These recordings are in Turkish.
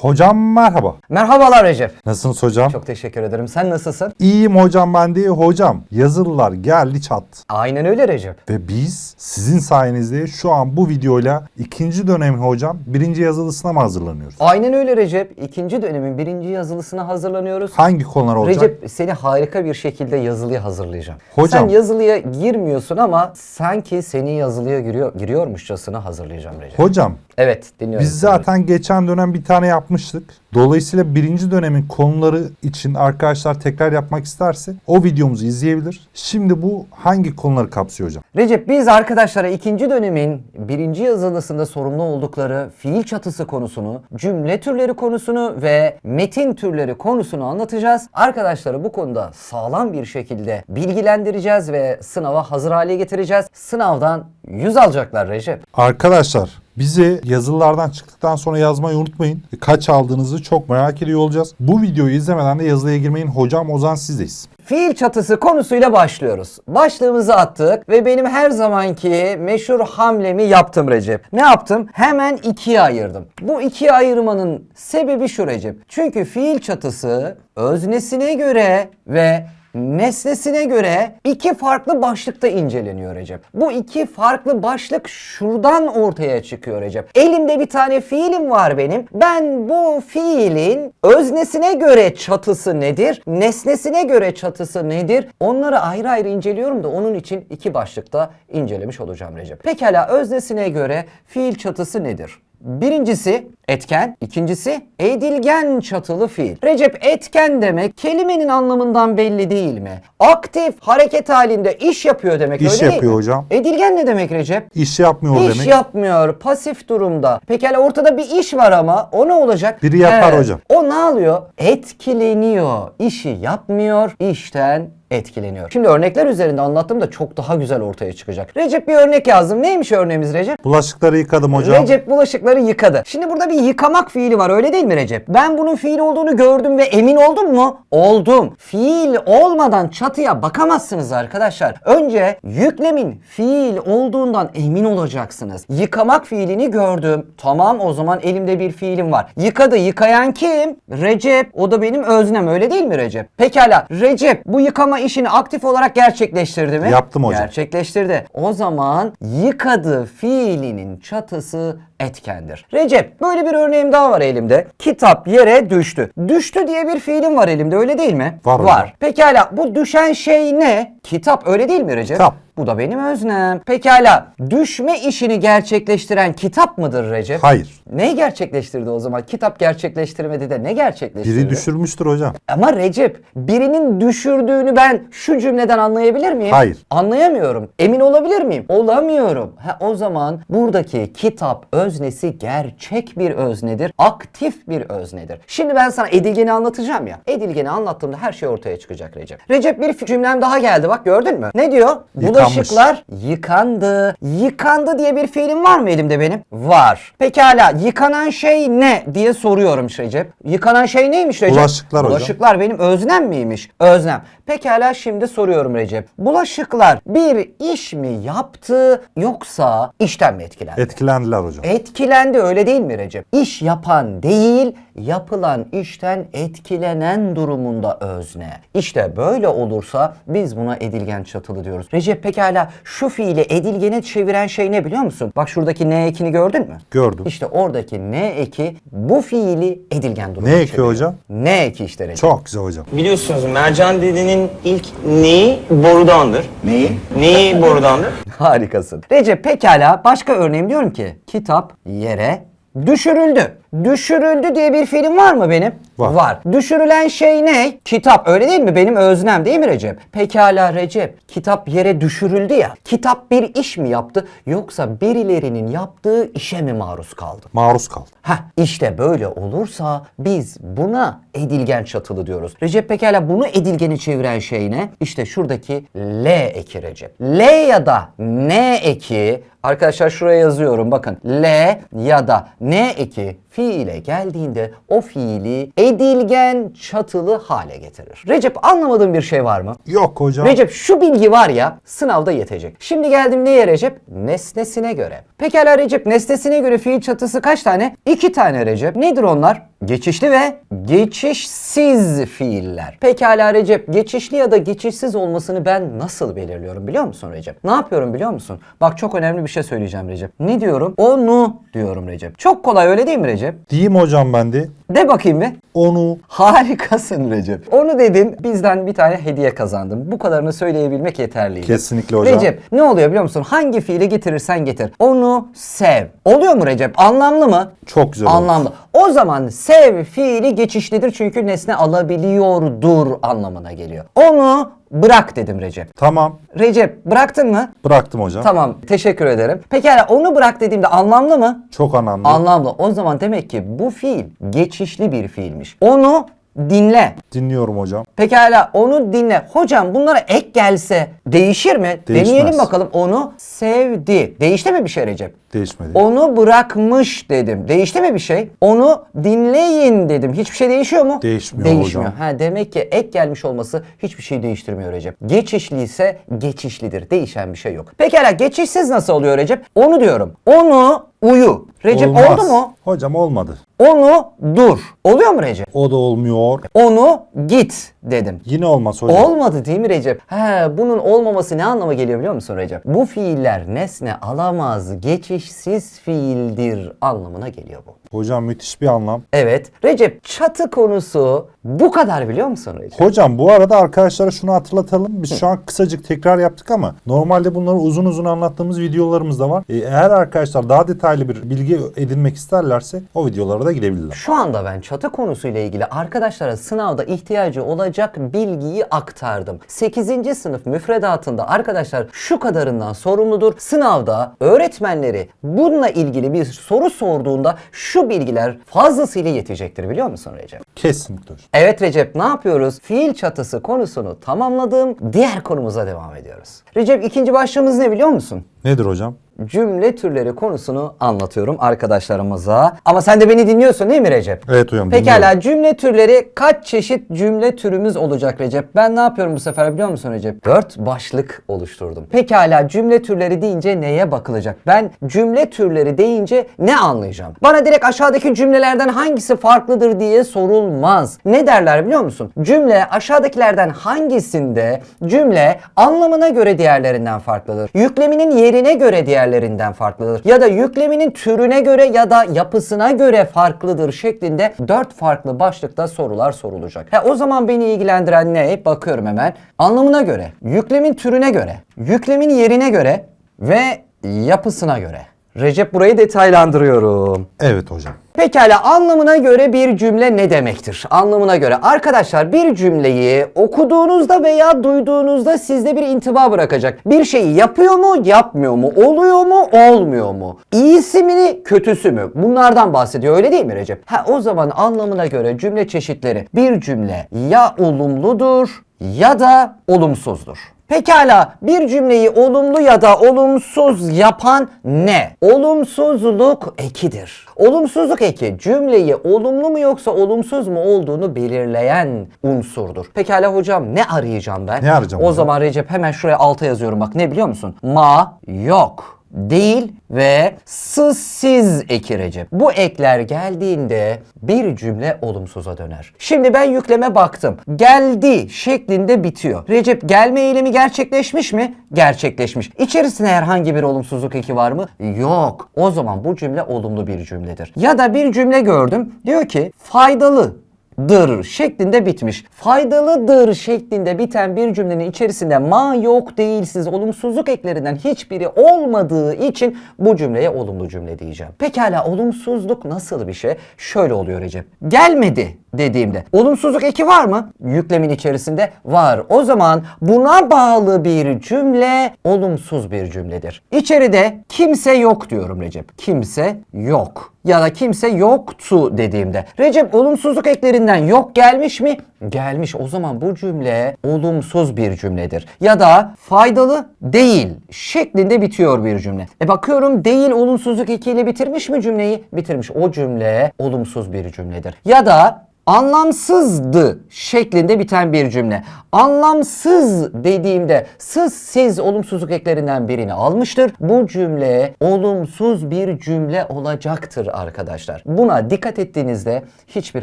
Hocam merhaba. Merhabalar Recep. Nasılsınız hocam? Çok teşekkür ederim. Sen nasılsın? İyiyim hocam ben de hocam. Yazılılar geldi çattı. Aynen öyle Recep. Ve biz sizin sayenizde şu an bu videoyla ikinci dönem hocam birinci yazılısına mı hazırlanıyoruz? Aynen öyle Recep. İkinci dönemin birinci yazılısına hazırlanıyoruz. Hangi konular olacak? Recep seni harika bir şekilde yazılıya hazırlayacağım. Hocam. Sen yazılıya girmiyorsun ama sanki seni yazılıya giriyor, giriyormuşçasına hazırlayacağım Recep. Hocam evet dinliyorum. biz zaten geçen dönem bir tane yapmıştık. Dolayısıyla birinci dönemin konuları için arkadaşlar tekrar yapmak isterse o videomuzu izleyebilir. Şimdi bu hangi konuları kapsıyor hocam? Recep biz arkadaşlara ikinci dönemin birinci yazılısında sorumlu oldukları fiil çatısı konusunu, cümle türleri konusunu ve metin türleri konusunu anlatacağız. Arkadaşları bu konuda sağlam bir şekilde bilgilendireceğiz ve sınava hazır hale getireceğiz. Sınavdan 100 alacaklar Recep. Arkadaşlar bize yazılılardan çıktıktan sonra yazmayı unutmayın. Kaç aldığınızı çok merak ediyor olacağız. Bu videoyu izlemeden de yazılıya girmeyin. Hocam Ozan sizdeyiz. Fiil çatısı konusuyla başlıyoruz. Başlığımızı attık ve benim her zamanki meşhur hamlemi yaptım Recep. Ne yaptım? Hemen ikiye ayırdım. Bu ikiye ayırmanın sebebi şu Recep. Çünkü fiil çatısı öznesine göre ve nesnesine göre iki farklı başlıkta inceleniyor Recep. Bu iki farklı başlık şuradan ortaya çıkıyor Recep. Elimde bir tane fiilim var benim. Ben bu fiilin öznesine göre çatısı nedir? Nesnesine göre çatısı nedir? Onları ayrı ayrı inceliyorum da onun için iki başlıkta incelemiş olacağım Recep. Pekala öznesine göre fiil çatısı nedir? Birincisi etken, ikincisi edilgen çatılı fiil. Recep etken demek kelimenin anlamından belli değil mi? Aktif hareket halinde iş yapıyor demek İş öyle değil yapıyor mi? hocam. Edilgen ne demek Recep? İş yapmıyor İş demek. yapmıyor, pasif durumda. Pekala ortada bir iş var ama o ne olacak? Biri yapar hocam. O ne alıyor? Etkileniyor. İşi yapmıyor, işten etkileniyor. Şimdi örnekler üzerinde anlattığımda çok daha güzel ortaya çıkacak. Recep bir örnek yazdım. Neymiş örneğimiz Recep? Bulaşıkları yıkadım hocam. Recep bulaşıkları yıkadı. Şimdi burada bir yıkamak fiili var öyle değil mi Recep? Ben bunun fiil olduğunu gördüm ve emin oldum mu? Oldum. Fiil olmadan çatıya bakamazsınız arkadaşlar. Önce yüklemin fiil olduğundan emin olacaksınız. Yıkamak fiilini gördüm. Tamam o zaman elimde bir fiilim var. Yıkadı. Yıkayan kim? Recep. O da benim öznem öyle değil mi Recep? Pekala. Recep bu yıkama işini aktif olarak gerçekleştirdi mi? Yaptım hocam. Gerçekleştirdi. O zaman yıkadı fiilinin çatısı etkendir. Recep böyle bir örneğim daha var elimde. Kitap yere düştü. Düştü diye bir fiilim var elimde öyle değil mi? Var. Var. Pekala bu düşen şey ne? Kitap öyle değil mi Recep? Kitap. Bu da benim öznem. Pekala düşme işini gerçekleştiren kitap mıdır Recep? Hayır. Ne gerçekleştirdi o zaman? Kitap gerçekleştirmedi de ne gerçekleştirdi? Biri düşürmüştür hocam. Ama Recep birinin düşürdüğünü ben şu cümleden anlayabilir miyim? Hayır. Anlayamıyorum. Emin olabilir miyim? Olamıyorum. Ha, o zaman buradaki kitap öznesi gerçek bir öznedir. Aktif bir öznedir. Şimdi ben sana edilgeni anlatacağım ya. Edilgeni anlattığımda her şey ortaya çıkacak Recep. Recep bir cümlem daha geldi bak gördün mü? Ne diyor? Yıkanmış. Bulaşıklar yıkandı. Yıkandı diye bir fiilim var mı elimde benim? Var. Pekala yıkanan şey ne diye soruyorum Recep. Yıkanan şey neymiş Recep? Bulaşıklar hocam. Bulaşıklar benim öznem miymiş? Öznem. Pekala şimdi soruyorum Recep. Bulaşıklar bir iş mi yaptı yoksa işten mi etkilendi? Etkilendiler hocam. Etkilendi öyle değil mi Recep? İş yapan değil, yapılan işten etkilenen durumunda özne. İşte böyle olursa biz buna edilgen çatılı diyoruz. Recep pekala şu fiili edilgene çeviren şey ne biliyor musun? Bak şuradaki ne ekini gördün mü? Gördüm. İşte oradaki ne eki bu fiili edilgen durumuna Ne eki çeviriyor. hocam? Ne eki işte Recep. Çok güzel hocam. Biliyorsunuz mercan dedenin ilk neyi borudandır. Neyi? Neyi borudandır? Harikasın. Recep pekala başka örneğim diyorum ki kitap yere düşürüldü. Düşürüldü diye bir film var mı benim? Var. Düşürülen şey ne? Kitap öyle değil mi? Benim öznem değil mi Recep? Pekala Recep. Kitap yere düşürüldü ya. Kitap bir iş mi yaptı yoksa birilerinin yaptığı işe mi maruz kaldı? Maruz kaldı. Heh işte böyle olursa biz buna edilgen çatılı diyoruz. Recep pekala bunu edilgeni çeviren şey ne? İşte şuradaki L eki Recep. L ya da N eki arkadaşlar şuraya yazıyorum bakın. L ya da N eki fiile geldiğinde o fiili edilgen çatılı hale getirir. Recep anlamadığın bir şey var mı? Yok hocam. Recep şu bilgi var ya sınavda yetecek. Şimdi geldim neye Recep? Nesnesine göre. Pekala Recep nesnesine göre fiil çatısı kaç tane? İki tane Recep. Nedir onlar? Geçişli ve geçişsiz fiiller. Pekala Recep geçişli ya da geçişsiz olmasını ben nasıl belirliyorum biliyor musun Recep? Ne yapıyorum biliyor musun? Bak çok önemli bir şey söyleyeceğim Recep. Ne diyorum? Onu diyorum Recep. Çok kolay öyle değil mi Recep? Diyeyim hocam ben de. De bakayım bir. Onu Harikasın Recep. Onu dedin bizden bir tane hediye kazandın. Bu kadarını söyleyebilmek yeterliydi. Kesinlikle hocam. Recep ne oluyor biliyor musun? Hangi fiili getirirsen getir. Onu sev. Oluyor mu Recep? Anlamlı mı? Çok güzel. Anlamlı. O zaman sev fiili geçişlidir çünkü nesne alabiliyordur anlamına geliyor. Onu bırak dedim Recep. tamam. Recep bıraktın mı? Bıraktım hocam. Tamam teşekkür ederim. Pekala onu bırak dediğimde anlamlı mı? Çok önemli. Anlamlı. O zaman demek ki bu fiil geçişli bir fiilmiş. Onu dinle. Dinliyorum hocam. Pekala onu dinle. Hocam bunlara ek gelse değişir mi? Değişmez. Deneyelim bakalım. Onu sevdi. Değişti mi bir şey Recep? Değişmedi. Onu bırakmış dedim. Değişti mi bir şey? Onu dinleyin dedim. Hiçbir şey değişiyor mu? Değişmiyor Değişmiyor. hocam. Ha demek ki ek gelmiş olması hiçbir şey değiştirmiyor Recep. Geçişli ise geçişlidir. Değişen bir şey yok. Pekala geçişsiz nasıl oluyor Recep? Onu diyorum. Onu uyu. Recep Olmaz. oldu mu? Hocam olmadı. Onu dur. Oluyor mu Recep? O da olmuyor. Onu git dedim. Yine olmaz hocam. Olmadı değil mi Recep? He, bunun olmaması ne anlama geliyor biliyor musun Recep? Bu fiiller nesne alamaz, geçişsiz fiildir anlamına geliyor bu. Hocam müthiş bir anlam. Evet, Recep çatı konusu bu kadar biliyor musun Recep? Hocam bu arada arkadaşlara şunu hatırlatalım. Biz şu an kısacık tekrar yaptık ama normalde bunları uzun uzun anlattığımız videolarımız da var. Ee, Eğer arkadaşlar daha detaylı bir bilgi edinmek isterlerse o videolara da gidebilirler. Şu anda ben çatı konusuyla ilgili arkadaşlara sınavda ihtiyacı olacak bilgiyi aktardım. 8. sınıf müfredatında arkadaşlar şu kadarından sorumludur. Sınavda öğretmenleri bununla ilgili bir soru sorduğunda şu bilgiler fazlasıyla yetecektir biliyor musun Recep? Kesinlikle hocam. Evet Recep ne yapıyoruz? Fiil çatısı konusunu tamamladım. Diğer konumuza devam ediyoruz. Recep ikinci başlığımız ne biliyor musun? Nedir hocam? Cümle türleri konusunu anlatıyorum arkadaşlarımıza. Ama sen de beni dinliyorsun değil mi Recep? Evet hocam, Pekala dinliyorum. cümle türleri kaç çeşit cümle türümüz olacak Recep? Ben ne yapıyorum bu sefer biliyor musun Recep? Dört başlık oluşturdum. Pekala cümle türleri deyince neye bakılacak? Ben cümle türleri deyince ne anlayacağım? Bana direkt aşağıdaki cümlelerden hangisi farklıdır diye sorulmaz. Ne derler biliyor musun? Cümle aşağıdakilerden hangisinde cümle anlamına göre diğerlerinden farklıdır? Yükleminin yerine göre diğerlerinden farklıdır. Ya da yükleminin türüne göre ya da yapısına göre farklıdır şeklinde dört farklı başlıkta sorular sorulacak. Ha, o zaman beni ilgilendiren ne? Bakıyorum hemen. Anlamına göre, yüklemin türüne göre, yüklemin yerine göre ve yapısına göre. Recep burayı detaylandırıyorum. Evet hocam. Pekala anlamına göre bir cümle ne demektir? Anlamına göre arkadaşlar bir cümleyi okuduğunuzda veya duyduğunuzda sizde bir intiba bırakacak. Bir şeyi yapıyor mu, yapmıyor mu, oluyor mu, olmuyor mu? İyisi mi, kötüsü mü? Bunlardan bahsediyor öyle değil mi Recep? Ha o zaman anlamına göre cümle çeşitleri bir cümle ya olumludur ya da olumsuzdur. Pekala bir cümleyi olumlu ya da olumsuz yapan ne? Olumsuzluk ekidir. Olumsuzluk eki cümleyi olumlu mu yoksa olumsuz mu olduğunu belirleyen unsurdur. Pekala hocam ne arayacağım ben? Ne arayacağım O hocam? zaman Recep hemen şuraya alta yazıyorum bak ne biliyor musun? Ma yok değil ve sızsiz eki Recep. Bu ekler geldiğinde bir cümle olumsuza döner. Şimdi ben yükleme baktım. Geldi şeklinde bitiyor. Recep gelme eylemi gerçekleşmiş mi? Gerçekleşmiş. İçerisinde herhangi bir olumsuzluk eki var mı? Yok. O zaman bu cümle olumlu bir cümledir. Ya da bir cümle gördüm. Diyor ki faydalı dır şeklinde bitmiş. Faydalıdır şeklinde biten bir cümlenin içerisinde ma yok değilsiz olumsuzluk eklerinden hiçbiri olmadığı için bu cümleye olumlu cümle diyeceğim. Pekala olumsuzluk nasıl bir şey? Şöyle oluyor Recep. Gelmedi dediğimde olumsuzluk eki var mı? Yüklemin içerisinde var. O zaman buna bağlı bir cümle olumsuz bir cümledir. İçeride kimse yok diyorum Recep. Kimse yok ya da kimse yoktu dediğimde. Recep olumsuzluk eklerinden yok gelmiş mi? Gelmiş. O zaman bu cümle olumsuz bir cümledir. Ya da faydalı değil şeklinde bitiyor bir cümle. E bakıyorum değil olumsuzluk ekiyle bitirmiş mi cümleyi? Bitirmiş. O cümle olumsuz bir cümledir. Ya da anlamsızdı şeklinde biten bir cümle. Anlamsız dediğimde sız siz olumsuzluk eklerinden birini almıştır. Bu cümle olumsuz bir cümle olacaktır arkadaşlar. Buna dikkat ettiğinizde hiçbir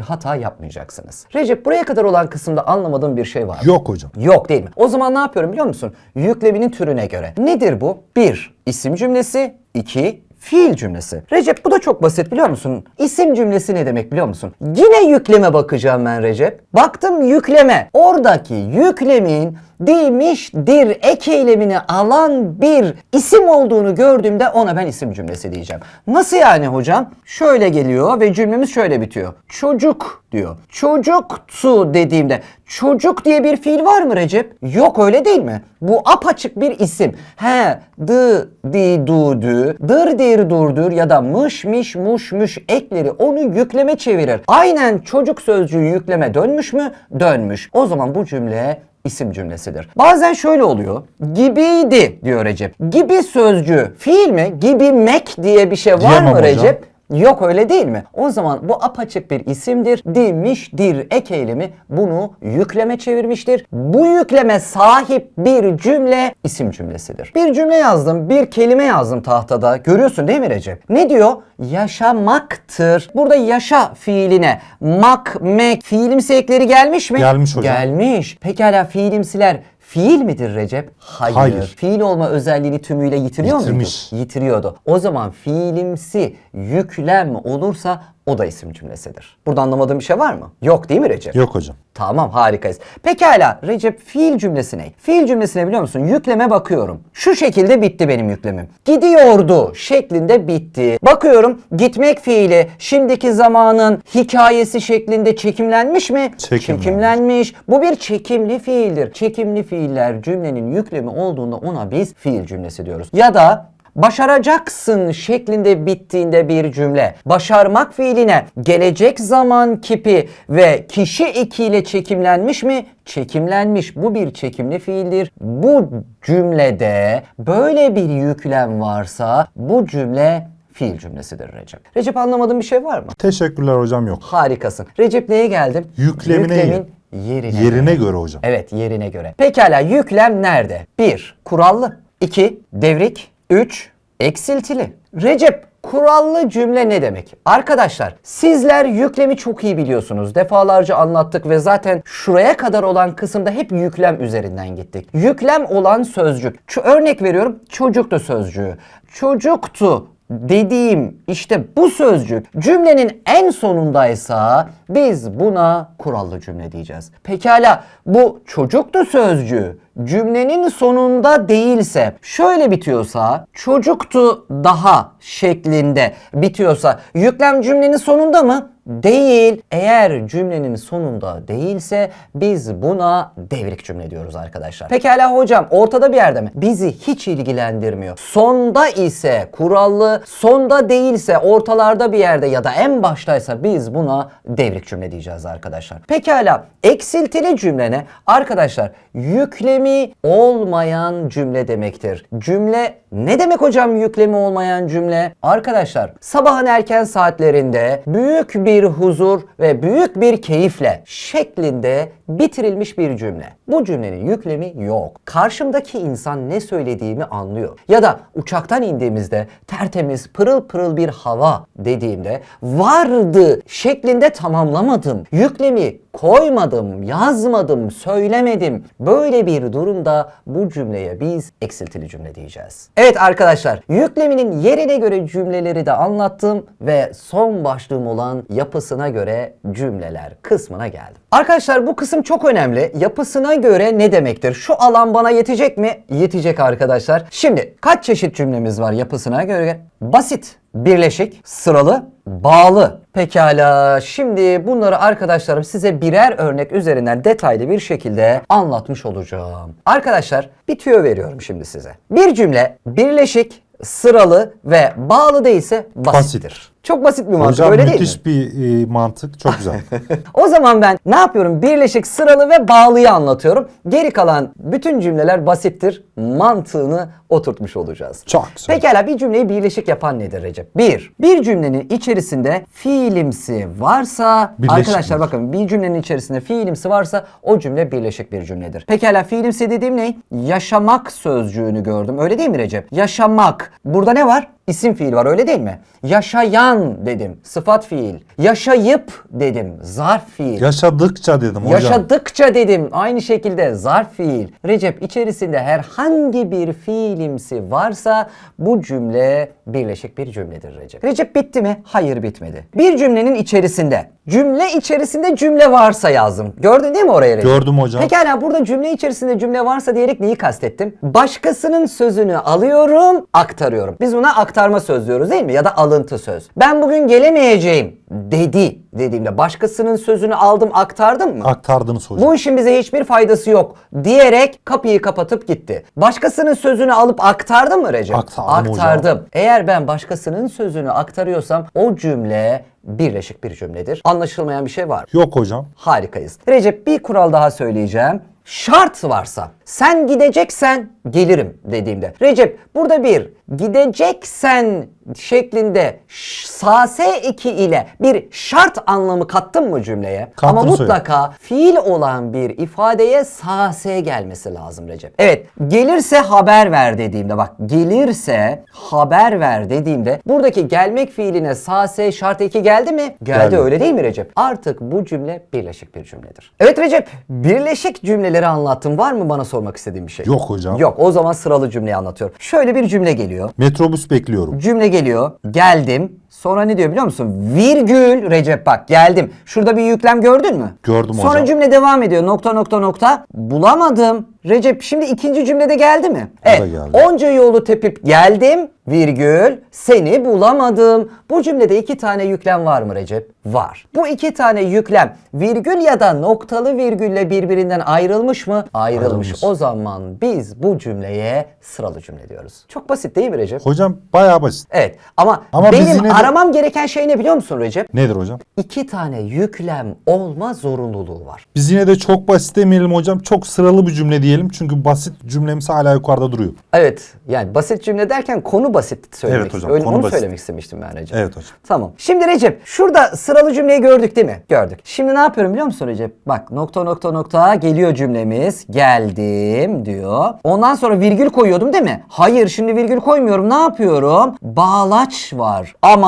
hata yapmayacaksınız. Recep buraya kadar olan kısımda anlamadığım bir şey var. mı? Yok hocam. Yok değil mi? O zaman ne yapıyorum biliyor musun? Yükleminin türüne göre. Nedir bu? 1. isim cümlesi. 2. Fiil cümlesi. Recep bu da çok basit biliyor musun? İsim cümlesi ne demek biliyor musun? Yine yükleme bakacağım ben Recep. Baktım yükleme. Oradaki yüklemin demiştir ek eylemini alan bir isim olduğunu gördüğümde ona ben isim cümlesi diyeceğim. Nasıl yani hocam? Şöyle geliyor ve cümlemiz şöyle bitiyor. Çocuk diyor. Çocuktu dediğimde çocuk diye bir fiil var mı Recep? Yok öyle değil mi? Bu apaçık bir isim. He, dı, di, du, dü, dır, dir, durdur ya da mış, miş, muş, müş ekleri onu yükleme çevirir. Aynen çocuk sözcüğü yükleme dönmüş mü? Dönmüş. O zaman bu cümle isim cümlesidir. Bazen şöyle oluyor. Gibiydi diyor Recep. Gibi sözcüğü fiil mi? Gibi mek diye bir şey var Diyemem mı hocam. Recep? Yok öyle değil mi? O zaman bu apaçık bir isimdir. Demiştir ek eylemi bunu yükleme çevirmiştir. Bu yükleme sahip bir cümle isim cümlesidir. Bir cümle yazdım, bir kelime yazdım tahtada. Görüyorsun değil mi Recep? Ne diyor? Yaşamaktır. Burada yaşa fiiline mak, mek fiilimsi ekleri gelmiş mi? Gelmiş hocam. Gelmiş. Pekala fiilimsiler fiil midir Recep? Hayır. Hayır. Fiil olma özelliğini tümüyle yitiriyor Yitirmiş. muydu? Yitiriyordu. O zaman fiilimsi yüklem olursa o da isim cümlesidir. Burada anlamadığım bir şey var mı? Yok değil mi Recep? Yok hocam. Tamam harikayız. Pekala Recep fiil cümlesi ne? Fiil cümlesine biliyor musun? Yükleme bakıyorum. Şu şekilde bitti benim yüklemim. Gidiyordu şeklinde bitti. Bakıyorum gitmek fiili şimdiki zamanın hikayesi şeklinde çekimlenmiş mi? Çekimlenmiş. Çekimlenmiş. Bu bir çekimli fiildir. Çekimli fiiller cümlenin yüklemi olduğunda ona biz fiil cümlesi diyoruz. Ya da başaracaksın şeklinde bittiğinde bir cümle. Başarmak fiiline gelecek zaman kipi ve kişi ekiyle çekimlenmiş mi? Çekimlenmiş. Bu bir çekimli fiildir. Bu cümlede böyle bir yüklem varsa bu cümle fiil cümlesidir Recep. Recep anlamadığın bir şey var mı? Teşekkürler hocam yok. Harikasın. Recep neye geldim? Yüklemine Yüklemin yerine. Yerine göre hocam. Evet yerine göre. Pekala yüklem nerede? 1. Kurallı. 2. Devrik. 3. Eksiltili. Recep kurallı cümle ne demek? Arkadaşlar sizler yüklemi çok iyi biliyorsunuz. Defalarca anlattık ve zaten şuraya kadar olan kısımda hep yüklem üzerinden gittik. Yüklem olan sözcük. Şu örnek veriyorum çocuktu sözcüğü. Çocuktu dediğim işte bu sözcük cümlenin en sonundaysa biz buna kurallı cümle diyeceğiz. Pekala bu çocuktu sözcüğü cümlenin sonunda değilse şöyle bitiyorsa çocuktu daha şeklinde bitiyorsa yüklem cümlenin sonunda mı? Değil. Eğer cümlenin sonunda değilse biz buna devrik cümle diyoruz arkadaşlar. Pekala hocam ortada bir yerde mi? Bizi hiç ilgilendirmiyor. Sonda ise kurallı, sonda değilse ortalarda bir yerde ya da en baştaysa biz buna devrik cümle diyeceğiz arkadaşlar. Pekala eksiltili cümle ne? Arkadaşlar yüklemi olmayan cümle demektir. Cümle ne demek hocam yüklemi olmayan cümle? Arkadaşlar sabahın erken saatlerinde büyük bir huzur ve büyük bir keyifle şeklinde bitirilmiş bir cümle. Bu cümlenin yüklemi yok. Karşımdaki insan ne söylediğimi anlıyor. Ya da uçaktan indiğimizde tertemiz pırıl pırıl bir hava dediğimde vardı şeklinde tamamlamadım. Yüklemi koymadım, yazmadım, söylemedim. Böyle bir durumda bu cümleye biz eksiltili cümle diyeceğiz. Evet arkadaşlar, yükleminin yerine göre cümleleri de anlattım ve son başlığım olan yapısına göre cümleler kısmına geldim. Arkadaşlar bu kısım çok önemli. Yapısına göre ne demektir? Şu alan bana yetecek mi? Yetecek arkadaşlar. Şimdi kaç çeşit cümlemiz var yapısına göre? Basit, birleşik, sıralı, bağlı. Pekala şimdi bunları arkadaşlarım size birer örnek üzerinden detaylı bir şekilde anlatmış olacağım. Arkadaşlar bir tüyo veriyorum şimdi size. Bir cümle birleşik, sıralı ve bağlı değilse basittir. Basit. Çok basit bir mantık Hocam öyle değil mi? müthiş bir e, mantık. Çok güzel. O zaman ben ne yapıyorum? Birleşik, sıralı ve bağlıyı anlatıyorum. Geri kalan bütün cümleler basittir. Mantığını oturtmuş olacağız. Çok güzel. Pekala bir cümleyi birleşik yapan nedir Recep? Bir, bir cümlenin içerisinde fiilimsi varsa Birleşik arkadaşlar midir? bakın bir cümlenin içerisinde fiilimsi varsa o cümle birleşik bir cümledir. Pekala fiilimsi dediğim ne? Yaşamak sözcüğünü gördüm. Öyle değil mi Recep? Yaşamak. Burada ne var? İsim fiil var öyle değil mi? Yaşayan dedim. Sıfat fiil. Yaşayıp dedim. Zarf fiil. Yaşadıkça dedim hocam. Yaşadıkça dedim. Aynı şekilde zarf fiil. Recep içerisinde herhangi bir fiilimsi varsa bu cümle birleşik bir cümledir Recep. Recep bitti mi? Hayır bitmedi. Bir cümlenin içerisinde. Cümle içerisinde cümle varsa yazdım. Gördün değil mi oraya Recep? Gördüm hocam. Pekala burada cümle içerisinde cümle varsa diyerek neyi kastettim? Başkasının sözünü alıyorum, aktarıyorum. Biz buna aktarma söz diyoruz değil mi? Ya da alıntı söz. Ben bugün gelemeyeceğim dedi dediğimde başkasının sözünü aldım, aktardım mı? Aktardınız hocam. Bu işin bize hiçbir faydası yok diyerek kapıyı kapatıp gitti. Başkasının sözünü alıp aktardın mı Recep? Aktardım hocam. Aktardım. Eğer ben başkasının sözünü aktarıyorsam o cümle birleşik bir cümledir. Anlaşılmayan bir şey var mı? Yok hocam. Harikayız. Recep bir kural daha söyleyeceğim. Şart varsa sen gideceksen gelirim dediğimde. Recep burada bir gideceksen şeklinde sase eki ile bir şart anlamı kattın mı cümleye? Kattım Ama söyle. mutlaka fiil olan bir ifadeye sase gelmesi lazım Recep. Evet gelirse haber ver dediğimde bak gelirse haber ver dediğimde buradaki gelmek fiiline sase şart eki geldi mi? Geldi, Geldi. öyle değil mi Recep? Artık bu cümle birleşik bir cümledir. Evet Recep birleşik cümleleri anlattım. Var mı bana sormak istediğin bir şey? Yok hocam. Yok o zaman sıralı cümleyi anlatıyorum. Şöyle bir cümle geliyor. Metrobüs bekliyorum. Cümle geliyor. Geldim. Sonra ne diyor biliyor musun? Virgül Recep bak geldim. Şurada bir yüklem gördün mü? Gördüm Sonra hocam. cümle devam ediyor. Nokta nokta nokta. Bulamadım. Recep şimdi ikinci cümlede geldi mi? da Evet. geldi. Onca yolu tepip geldim. Virgül. Seni bulamadım. Bu cümlede iki tane yüklem var mı Recep? Var. Bu iki tane yüklem virgül ya da noktalı virgülle birbirinden ayrılmış mı? Ayrılmış. Ayrılmış. O zaman biz bu cümleye sıralı cümle diyoruz. Çok basit değil mi Recep? Hocam bayağı basit. Evet ama, Ama benim de- aramam gereken şey ne biliyor musun Recep? Nedir hocam? İki tane yüklem olma zorunluluğu var. Biz yine de çok basit demeyelim hocam. Çok sıralı bir cümle diyelim. Çünkü basit cümlemiz hala yukarıda duruyor. Evet yani basit cümle derken konu basit söylemek Evet hocam. Öyle- konu Onu basit. söylemek istemiştim ben Recep. Evet hocam. Tamam. Şimdi Recep şurada sıralı cümleyi gördük değil mi? Gördük. Şimdi ne yapıyorum biliyor musun Recep? Bak nokta nokta nokta geliyor cümlemiz. Geldim diyor. Ondan sonra virgül koyuyordum değil mi? Hayır şimdi virgül koymuyorum. Ne yapıyorum? Bağlaç var. Ama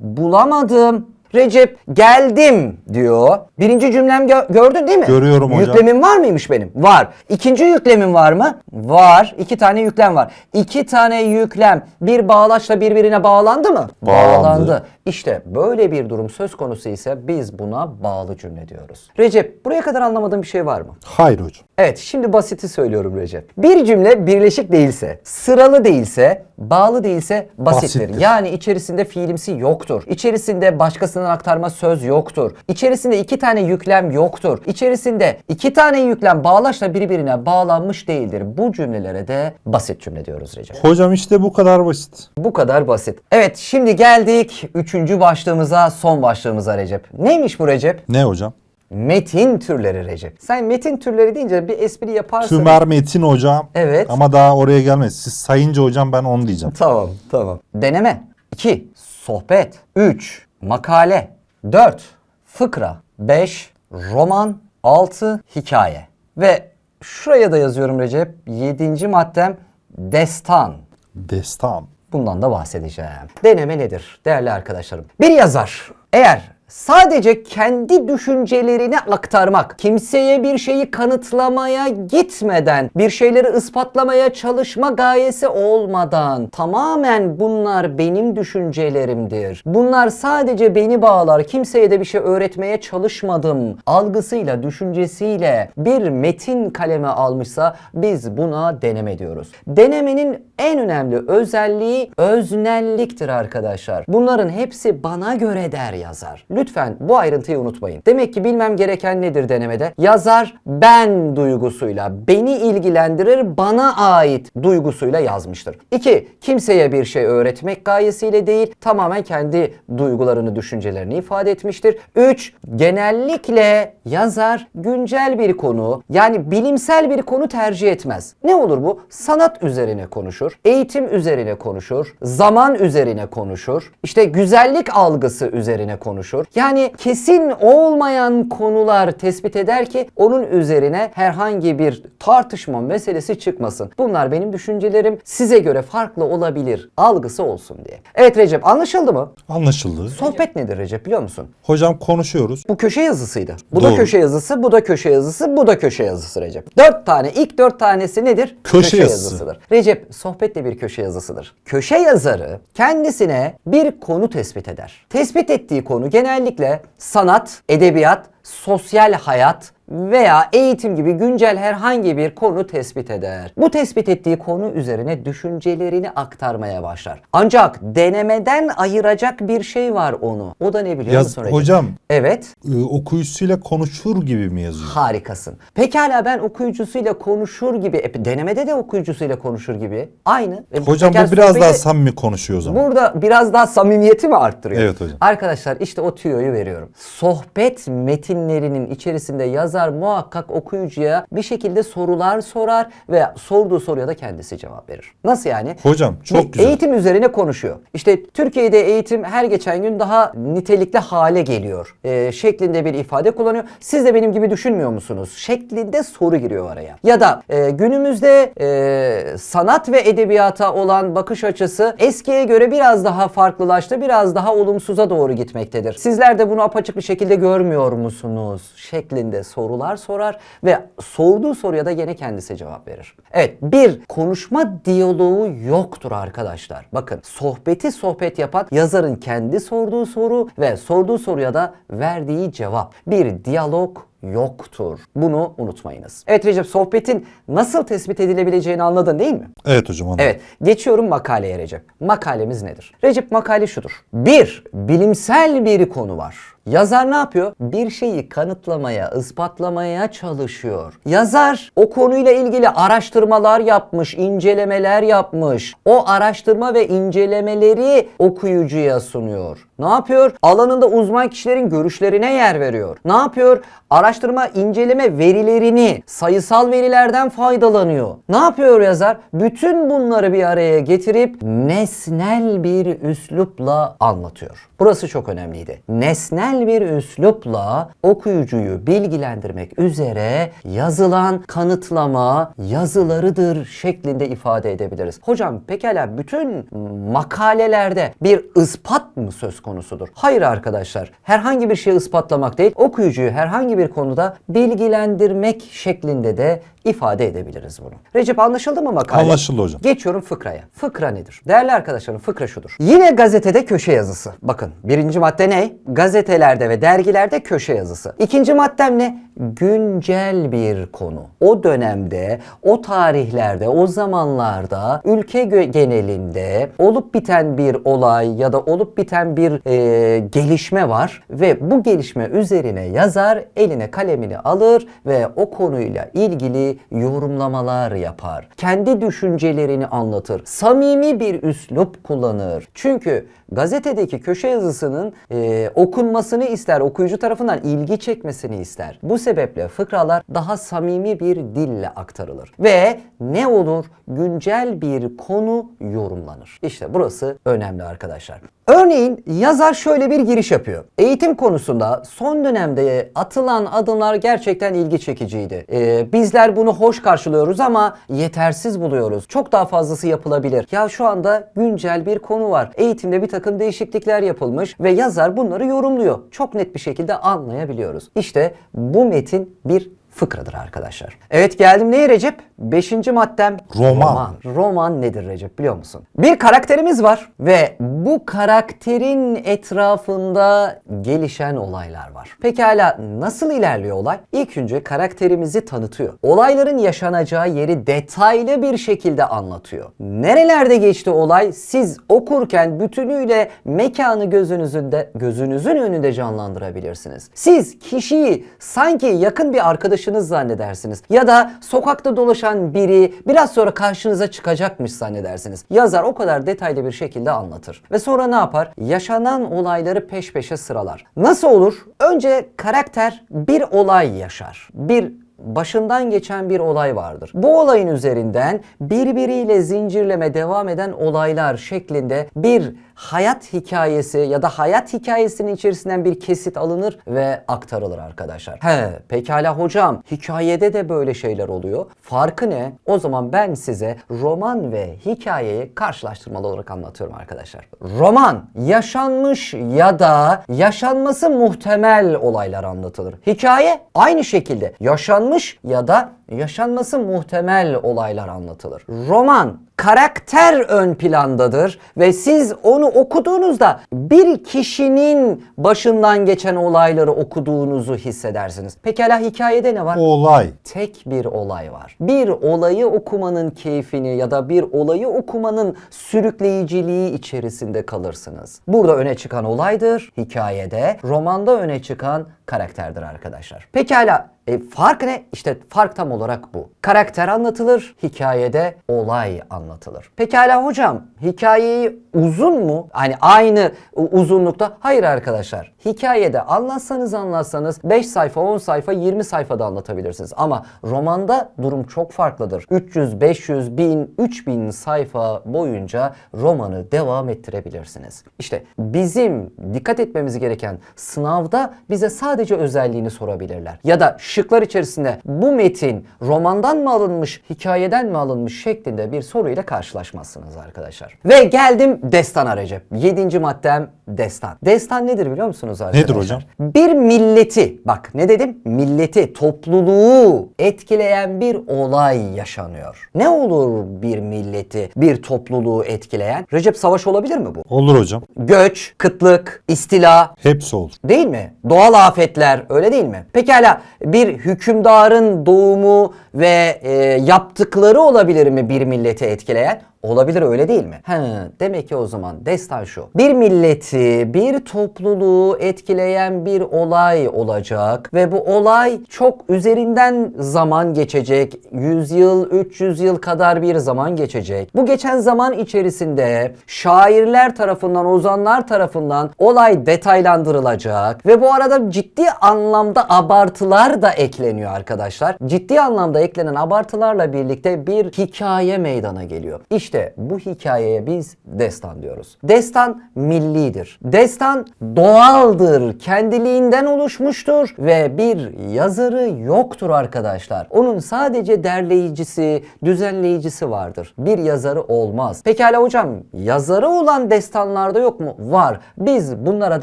bulamadım. Recep geldim diyor. Birinci cümlem gö- gördün değil mi? Görüyorum hocam. Yüklemim var mıymış benim? Var. İkinci yüklemim var mı? Var. İki tane yüklem var. İki tane yüklem bir bağlaçla birbirine bağlandı mı? Bağlandı. İşte böyle bir durum söz konusu ise biz buna bağlı cümle diyoruz. Recep buraya kadar anlamadığın bir şey var mı? Hayır hocam. Evet şimdi basiti söylüyorum Recep. Bir cümle birleşik değilse, sıralı değilse, bağlı değilse basittir. Basittir. Yani içerisinde fiilimsi yoktur. İçerisinde başkasının aktarma söz yoktur. İçerisinde iki tane yüklem yoktur. İçerisinde iki tane yüklem bağlaçla birbirine bağlanmış değildir. Bu cümlelere de basit cümle diyoruz Recep. Hocam işte bu kadar basit. Bu kadar basit. Evet şimdi geldik üçüncü başlığımıza, son başlığımıza Recep. Neymiş bu Recep? Ne hocam? Metin türleri Recep. Sen metin türleri deyince bir espri yaparsın. Tümer Metin hocam. Evet. Ama daha oraya gelmez. Siz sayınca hocam ben onu diyeceğim. Tamam, tamam. Deneme. 2. Sohbet. 3. Makale. 4. Fıkra. 5. Roman. 6. Hikaye. Ve şuraya da yazıyorum Recep. 7. maddem destan. Destan. Bundan da bahsedeceğim. Deneme nedir değerli arkadaşlarım? Bir yazar eğer sadece kendi düşüncelerini aktarmak, kimseye bir şeyi kanıtlamaya gitmeden, bir şeyleri ispatlamaya çalışma gayesi olmadan tamamen bunlar benim düşüncelerimdir. Bunlar sadece beni bağlar, kimseye de bir şey öğretmeye çalışmadım. Algısıyla, düşüncesiyle bir metin kaleme almışsa biz buna deneme diyoruz. Denemenin en önemli özelliği öznelliktir arkadaşlar. Bunların hepsi bana göre der yazar. Lütfen bu ayrıntıyı unutmayın. Demek ki bilmem gereken nedir denemede? Yazar ben duygusuyla, beni ilgilendirir, bana ait duygusuyla yazmıştır. 2. Kimseye bir şey öğretmek gayesiyle değil, tamamen kendi duygularını, düşüncelerini ifade etmiştir. 3. Genellikle yazar güncel bir konu, yani bilimsel bir konu tercih etmez. Ne olur bu? Sanat üzerine konuşur, eğitim üzerine konuşur, zaman üzerine konuşur, işte güzellik algısı üzerine konuşur. Yani kesin olmayan konular tespit eder ki onun üzerine herhangi bir tartışma meselesi çıkmasın. Bunlar benim düşüncelerim size göre farklı olabilir algısı olsun diye. Evet Recep anlaşıldı mı? Anlaşıldı. Sohbet nedir Recep biliyor musun? Hocam konuşuyoruz. Bu köşe yazısıydı. Bu da Doğru. köşe yazısı, bu da köşe yazısı, bu da köşe yazısı Recep. Dört tane, ilk dört tanesi nedir? Köşe yazısı. yazısıdır. Recep, sohbet de bir köşe yazısıdır. Köşe yazarı kendisine bir konu tespit eder. Tespit ettiği konu genellikle sanat, edebiyat, sosyal hayat veya eğitim gibi güncel herhangi bir konu tespit eder. Bu tespit ettiği konu üzerine düşüncelerini aktarmaya başlar. Ancak denemeden ayıracak bir şey var onu. O da ne biliyor Yaz, musun Recep? hocam Evet. e, okuyucusuyla konuşur gibi mi yazıyor? Harikasın. Pekala ben okuyucusuyla konuşur gibi, e, denemede de okuyucusuyla konuşur gibi. Aynı. E, Hocam bu biraz sohbeti- daha samimi konuşuyor o zaman. Burada biraz daha samimiyeti mi arttırıyor? Evet hocam. Arkadaşlar işte o tüyoyu veriyorum. Sohbet metinlerinin içerisinde yazar muhakkak okuyucuya bir şekilde sorular sorar ve sorduğu soruya da kendisi cevap verir. Nasıl yani? Hocam çok güzel. Eğitim üzerine konuşuyor. İşte Türkiye'de eğitim her geçen gün daha nitelikli hale geliyor. Ee, şeklinde bir ifade kullanıyor. Siz de benim gibi düşünmüyor musunuz? Şeklinde soru giriyor araya. Ya da e, günümüzde e, sanat ve edebiyata olan bakış açısı eskiye göre biraz daha farklılaştı. Biraz daha olumsuza doğru gitmektedir. Sizler de bunu apaçık bir şekilde görmüyor musunuz? Şeklinde sorular sorar ve sorduğu soruya da yine kendisi cevap verir. Evet bir konuşma diyaloğu yoktur arkadaşlar. Bakın sohbeti sohbet yapan yazarın kendi sorduğu soru ve sorduğu soruya da verdiği cevap. Bir diyalog yoktur. Bunu unutmayınız. Evet Recep sohbetin nasıl tespit edilebileceğini anladın değil mi? Evet hocam anladım. Evet, geçiyorum makaleye Recep. Makalemiz nedir? Recep makale şudur. Bir, bilimsel bir konu var. Yazar ne yapıyor? Bir şeyi kanıtlamaya, ispatlamaya çalışıyor. Yazar o konuyla ilgili araştırmalar yapmış, incelemeler yapmış. O araştırma ve incelemeleri okuyucuya sunuyor. Ne yapıyor? Alanında uzman kişilerin görüşlerine yer veriyor. Ne yapıyor? Araştırma, inceleme verilerini, sayısal verilerden faydalanıyor. Ne yapıyor yazar? Bütün bunları bir araya getirip nesnel bir üslupla anlatıyor. Burası çok önemliydi. Nesnel bir üslupla okuyucuyu bilgilendirmek üzere yazılan kanıtlama yazılarıdır şeklinde ifade edebiliriz. Hocam pekala bütün makalelerde bir ispat mı söz konusudur? Hayır arkadaşlar. Herhangi bir şeyi ispatlamak değil, okuyucuyu herhangi bir konuda bilgilendirmek şeklinde de ifade edebiliriz bunu. Recep anlaşıldı mı makale? Anlaşıldı hocam. Geçiyorum fıkraya. Fıkra nedir? Değerli arkadaşlarım fıkra şudur. Yine gazetede köşe yazısı. Bakın birinci madde ne? Gazetelerde ve dergilerde köşe yazısı. İkinci maddem ne? Güncel bir konu. O dönemde, o tarihlerde, o zamanlarda ülke genelinde olup biten bir olay ya da olup biten bir e, gelişme var ve bu gelişme üzerine yazar eline kalemini alır ve o konuyla ilgili yorumlamalar yapar. Kendi düşüncelerini anlatır. Samimi bir üslup kullanır. Çünkü gazetedeki köşe yazısının e, okunmasını ister, okuyucu tarafından ilgi çekmesini ister. Bu sebeple fıkralar daha samimi bir dille aktarılır. Ve ne olur? Güncel bir konu yorumlanır. İşte burası önemli arkadaşlar. Örneğin yazar şöyle bir giriş yapıyor. Eğitim konusunda son dönemde atılan adımlar gerçekten ilgi çekiciydi. Ee, bizler bunu hoş karşılıyoruz ama yetersiz buluyoruz. Çok daha fazlası yapılabilir. Ya şu anda güncel bir konu var. Eğitimde bir takım değişiklikler yapılmış ve yazar bunları yorumluyor. Çok net bir şekilde anlayabiliyoruz. İşte bu metin bir fıkradır arkadaşlar. Evet geldim neye Recep? Beşinci maddem Roman. roman. Roman nedir Recep biliyor musun? Bir karakterimiz var ve bu karakterin etrafında gelişen olaylar var. Pekala nasıl ilerliyor olay? İlk önce karakterimizi tanıtıyor. Olayların yaşanacağı yeri detaylı bir şekilde anlatıyor. Nerelerde geçti olay? Siz okurken bütünüyle mekanı gözünüzünde gözünüzün önünde canlandırabilirsiniz. Siz kişiyi sanki yakın bir arkadaşınız zannedersiniz ya da sokakta dolaşan biri biraz sonra karşınıza çıkacakmış zannedersiniz. Yazar o kadar detaylı bir şekilde anlatır. Ve sonra ne yapar? Yaşanan olayları peş peşe sıralar. Nasıl olur? Önce karakter bir olay yaşar. Bir başından geçen bir olay vardır. Bu olayın üzerinden birbiriyle zincirleme devam eden olaylar şeklinde bir hayat hikayesi ya da hayat hikayesinin içerisinden bir kesit alınır ve aktarılır arkadaşlar. He, pekala hocam hikayede de böyle şeyler oluyor. Farkı ne? O zaman ben size roman ve hikayeyi karşılaştırmalı olarak anlatıyorum arkadaşlar. Roman yaşanmış ya da yaşanması muhtemel olaylar anlatılır. Hikaye aynı şekilde yaşanmış ya da yaşanması muhtemel olaylar anlatılır. Roman karakter ön plandadır ve siz onu okuduğunuzda bir kişinin başından geçen olayları okuduğunuzu hissedersiniz. Pekala hikayede ne var? Olay. tek bir olay var. Bir olayı okumanın keyfini ya da bir olayı okumanın sürükleyiciliği içerisinde kalırsınız. Burada öne çıkan olaydır hikayede, romanda öne çıkan karakterdir arkadaşlar. Pekala e, fark ne? İşte fark tam olarak bu. Karakter anlatılır, hikayede olay anlatılır. Pekala hocam, hikayeyi uzun mu? Hani aynı uzunlukta? Hayır arkadaşlar. Hikayede anlatsanız anlatsanız 5 sayfa, 10 sayfa, 20 sayfada anlatabilirsiniz. Ama romanda durum çok farklıdır. 300, 500, 1000, 3000 sayfa boyunca romanı devam ettirebilirsiniz. İşte bizim dikkat etmemiz gereken sınavda bize sadece özelliğini sorabilirler. Ya da şıklar içerisinde bu metin romandan mı alınmış, hikayeden mi alınmış şeklinde bir soruyla karşılaşmazsınız arkadaşlar. Ve geldim destana Recep. Yedinci maddem destan. Destan nedir biliyor musunuz arkadaşlar? Nedir hocam? Bir milleti, bak ne dedim? Milleti, topluluğu etkileyen bir olay yaşanıyor. Ne olur bir milleti, bir topluluğu etkileyen? Recep savaş olabilir mi bu? Olur hocam. Göç, kıtlık, istila, Hepsi olur. Değil mi? Doğal afetler öyle değil mi? Pekala bir hükümdarın doğumu ve e, yaptıkları olabilir mi bir milleti etkileyen? Olabilir öyle değil mi? He, demek ki o zaman destan şu. Bir milleti, bir topluluğu etkileyen bir olay olacak ve bu olay çok üzerinden zaman geçecek. 100 yıl, 300 yıl kadar bir zaman geçecek. Bu geçen zaman içerisinde şairler tarafından, ozanlar tarafından olay detaylandırılacak ve bu arada ciddi anlamda abartılar da ekleniyor arkadaşlar. Ciddi anlamda eklenen abartılarla birlikte bir hikaye meydana geliyor. İşte bu hikayeye biz destan diyoruz. Destan millidir. Destan doğaldır, kendiliğinden oluşmuştur ve bir yazarı yoktur arkadaşlar. Onun sadece derleyicisi, düzenleyicisi vardır. Bir yazarı olmaz. Pekala hocam, yazarı olan destanlarda yok mu? Var. Biz bunlara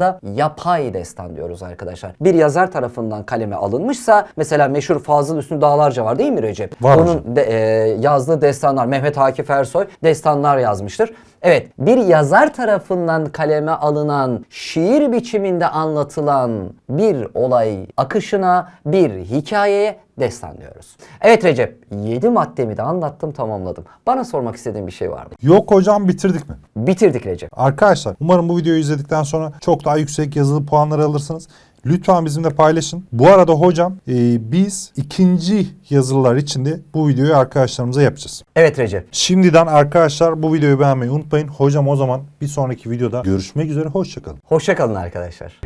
da yapay destan diyoruz arkadaşlar. Bir yazar tarafından kaleme alınmışsa mesela meşhur Fazıl Üstü Dağlarca var değil mi Recep? Var Onun de- e, yazdığı destanlar Mehmet Akif Ersoy destanlar yazmıştır. Evet bir yazar tarafından kaleme alınan şiir biçiminde anlatılan bir olay akışına bir hikayeye destan diyoruz. Evet Recep 7 maddemi de anlattım tamamladım. Bana sormak istediğin bir şey var mı? Yok hocam bitirdik mi? Bitirdik Recep. Arkadaşlar umarım bu videoyu izledikten sonra çok daha yüksek yazılı puanlar alırsınız. Lütfen bizimle paylaşın. Bu arada hocam e, biz ikinci yazılılar için de bu videoyu arkadaşlarımıza yapacağız. Evet Recep. Şimdiden arkadaşlar bu videoyu beğenmeyi unutmayın. Hocam o zaman bir sonraki videoda görüşmek üzere. Hoşçakalın. Hoşçakalın arkadaşlar.